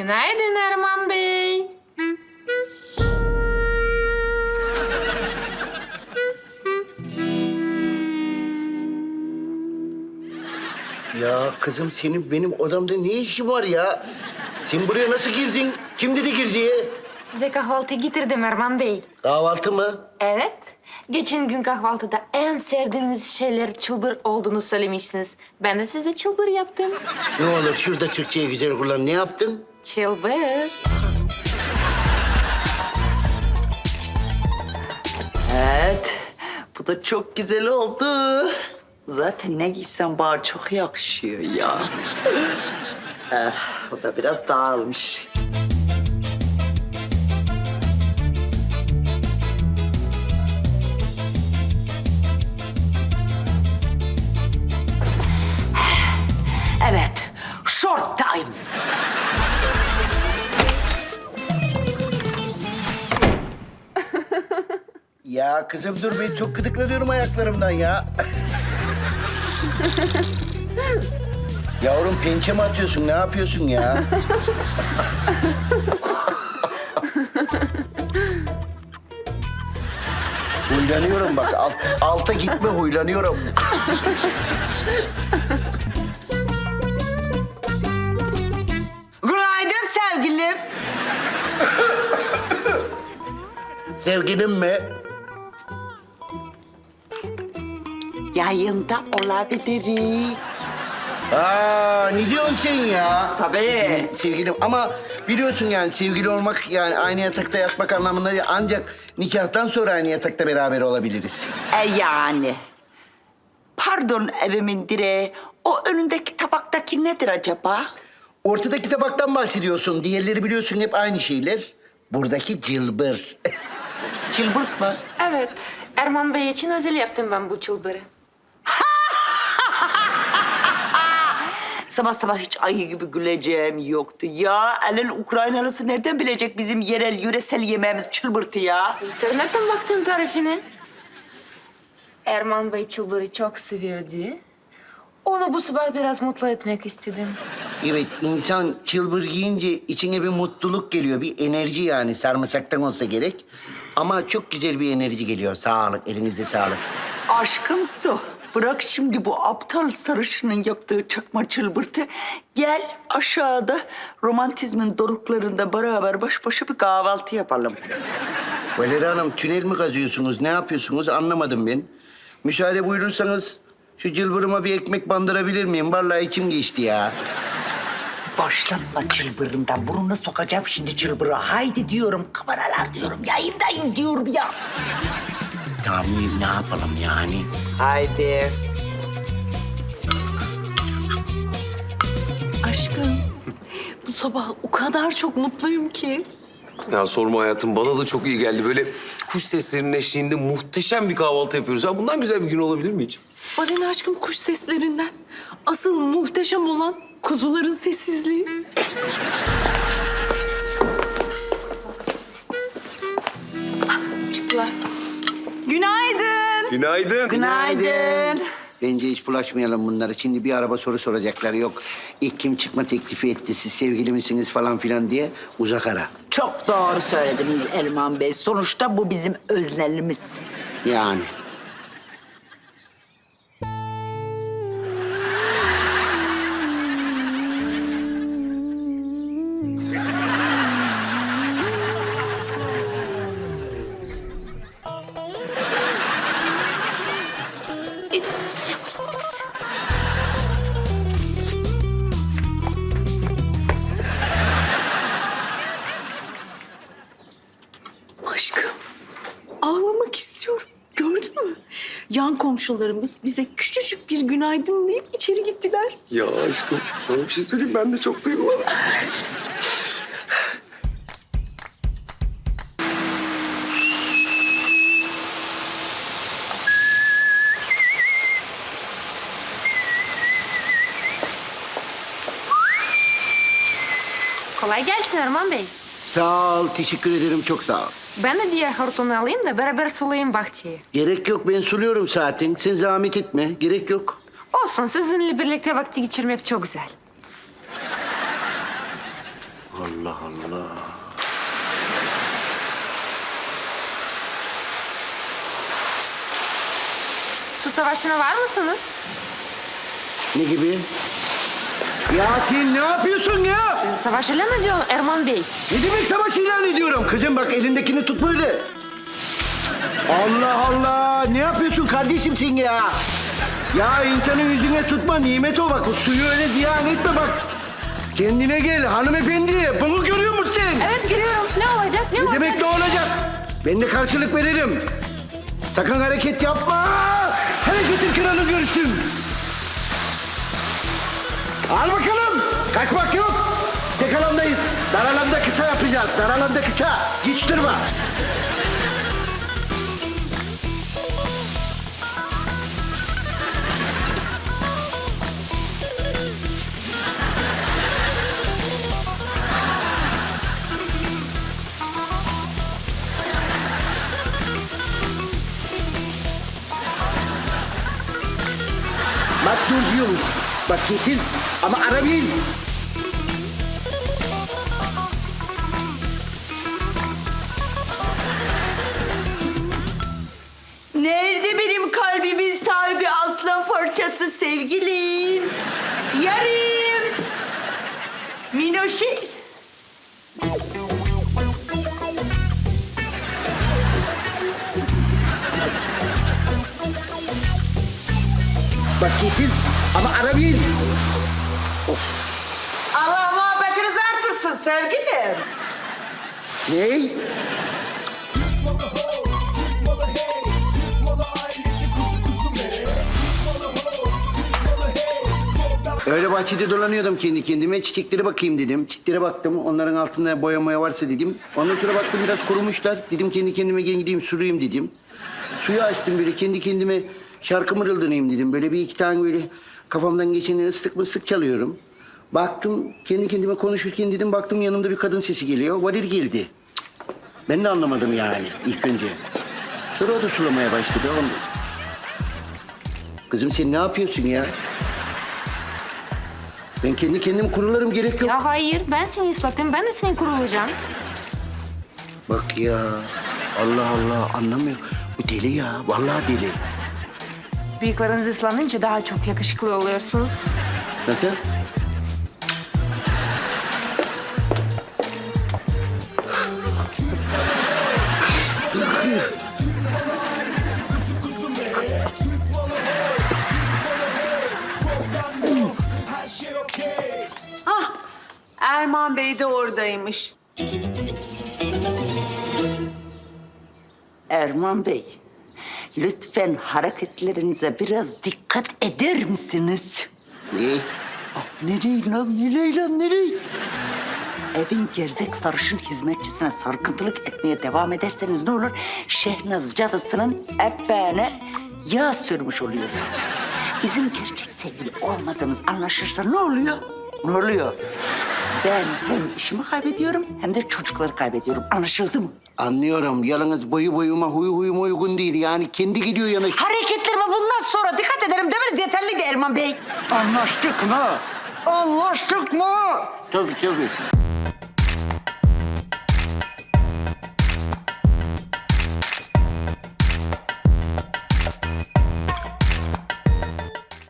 Günaydın Erman Bey. Ya kızım senin benim odamda ne işin var ya? Sen buraya nasıl girdin? Kim dedi gir diye? Size kahvaltı getirdim Erman Bey. Kahvaltı mı? Evet. Geçen gün kahvaltıda en sevdiğiniz şeyler çılbır olduğunu söylemişsiniz. Ben de size çılbır yaptım. Ne olur şurada Türkçeyi güzel kullan. Ne yaptın? Çılbır. Evet. Bu da çok güzel oldu. Zaten ne giysem bana çok yakışıyor ya. eh, o da biraz dağılmış. Evet, short time. Ya kızım dur ben çok gıdıklanıyorum ayaklarımdan ya. Yavrum pençe mi atıyorsun? Ne yapıyorsun ya? huylanıyorum bak. Alt, alta gitme huylanıyorum. Günaydın sevgilim. Sevgilim mi? Yayında olabiliriz. Aa ne diyorsun sen ya? Tabii. Sevgilim ama biliyorsun yani sevgili olmak yani aynı yatakta yatmak anlamında değil. Ancak nikahtan sonra aynı yatakta beraber olabiliriz. E yani. Pardon evimin direği. O önündeki tabaktaki nedir acaba? Ortadaki tabaktan bahsediyorsun. Diğerleri biliyorsun hep aynı şeyler. Buradaki cılbır. Çılbırt mı? Evet. Erman Bey için özel yaptım ben bu çılbırı. Sabah sabah hiç ayı gibi güleceğim yoktu. Ya elin Ukraynalısı nereden bilecek bizim yerel yöresel yemeğimiz çılbırtı ya? İnternetten baktım tarifine. Erman Bey çılbırı çok seviyor diye. Onu bu sabah biraz mutlu etmek istedim. evet insan çılbır giyince içine bir mutluluk geliyor. Bir enerji yani sarımsaktan olsa gerek. Ama çok güzel bir enerji geliyor. Sağlık, elinize sağlık. Aşkım su. Bırak şimdi bu aptal sarışının yaptığı çakma çılbırtı. Gel aşağıda romantizmin doruklarında beraber baş başa bir kahvaltı yapalım. Valeri Hanım tünel mi kazıyorsunuz? Ne yapıyorsunuz? Anlamadım ben. Müsaade buyurursanız şu cılbırıma bir ekmek bandırabilir miyim? Vallahi içim geçti ya. Başlatma çılbırından. Burnuna sokacağım şimdi çılbırı. Haydi diyorum kameralar diyorum. Yayındayız diyorum ya. Tamam ne yapalım yani? Haydi. Aşkım, bu sabah o kadar çok mutluyum ki. Ya sorma hayatım bana da çok iyi geldi. Böyle kuş seslerinin eşliğinde muhteşem bir kahvaltı yapıyoruz. Ya bundan güzel bir gün olabilir mi hiç? Bana ne aşkım kuş seslerinden. Asıl muhteşem olan kuzuların sessizliği. Günaydın. Günaydın. Bence hiç bulaşmayalım bunlara. Şimdi bir araba soru soracaklar. Yok ilk kim çıkma teklifi etti, siz sevgili misiniz falan filan diye uzak ara. Çok doğru söylediniz Erman Bey. Sonuçta bu bizim öznelimiz. Yani. Aşkım, ağlamak istiyorum. Gördün mü? Yan komşularımız bize küçücük bir günaydın deyip içeri gittiler. Ya aşkım sana bir şey söyleyeyim ben de çok duygulandım. Kolay gelsin Erman Bey. Sağ ol, teşekkür ederim. Çok sağ ol. Ben de diğer hortonu alayım da beraber sulayayım bahçeyi. Gerek yok, ben suluyorum zaten. Sen zahmet etme, gerek yok. Olsun, sizinle birlikte vakti geçirmek çok güzel. Allah Allah. Su savaşına var mısınız? Ne gibi? Ya sen ne yapıyorsun ya? Savaş ilan ediyor Erman Bey. Ne demek savaş ilan ediyorum? Kızım bak elindekini tut böyle. Allah Allah. Ne yapıyorsun kardeşim sen ya? Ya insanın yüzüne tutma nimet o bak. O suyu öyle ziyan etme bak. Kendine gel hanımefendi. Bunu görüyor musun sen? Evet giriyorum. Ne olacak? Ne, Ne olacak? demek ne olacak? Ben de karşılık veririm. Sakın hareket yapma. Hareketin kralı görsün. Al bakalım. Kaçmak yok. Tek alandayız. Dar alanda kısa yapacağız. Dar alanda kısa. Hiç durma. Bak dur diyorum. Bak getir ama ara benim kalbimin sahibi aslan parçası sevgilim? Yarım. Minoşe. Bak getir ama ara bil. Allah muhabbetinizi artırsın sevgilim. Ne? Öyle bahçede dolanıyordum kendi kendime. Çiçeklere bakayım dedim. Çiçeklere baktım. Onların altında boya moya varsa dedim. Ondan sonra baktım biraz kurumuşlar. Dedim kendi kendime gel gideyim suruyum dedim. Suyu açtım böyle kendi kendime şarkı mırıldanayım dedim. Böyle bir iki tane böyle kafamdan geçeni ıslık mıslık çalıyorum. Baktım kendi kendime konuşurken dedim baktım yanımda bir kadın sesi geliyor. Valir geldi. Ben de anlamadım yani ilk önce. Sonra o da sulamaya başladı. Oğlum. Kızım sen ne yapıyorsun ya? Ben kendi kendim kurularım gerek yok. Ya hayır ben seni ıslattım. Ben de seni kurulacağım. Bak ya. Allah Allah anlamıyor. Bu deli ya. Vallahi deli. Bıyıklarınız ıslanınca daha çok yakışıklı oluyorsunuz. Nasıl? Erman Bey de oradaymış. Erman Bey, lütfen hareketlerinize biraz dikkat eder misiniz? Ne? Ah, nereye lan, nereye lan, nereye? Evin gerzek sarışın hizmetçisine sarkıntılık etmeye devam ederseniz ne olur? Şehnaz cadısının efene yağ sürmüş oluyorsunuz. Bizim gerçek sevgili olmadığımız anlaşırsa ne oluyor? Ne oluyor? Ben hem işimi kaybediyorum hem de çocukları kaybediyorum. Anlaşıldı mı? Anlıyorum. Yalnız boyu boyuma, huyu huyuma uygun değil. Yani kendi gidiyor yanaş. Hareketlerime bundan sonra dikkat ederim demeniz yeterliydi Erman Bey. Anlaştık mı? Anlaştık mı? Tabii tabii.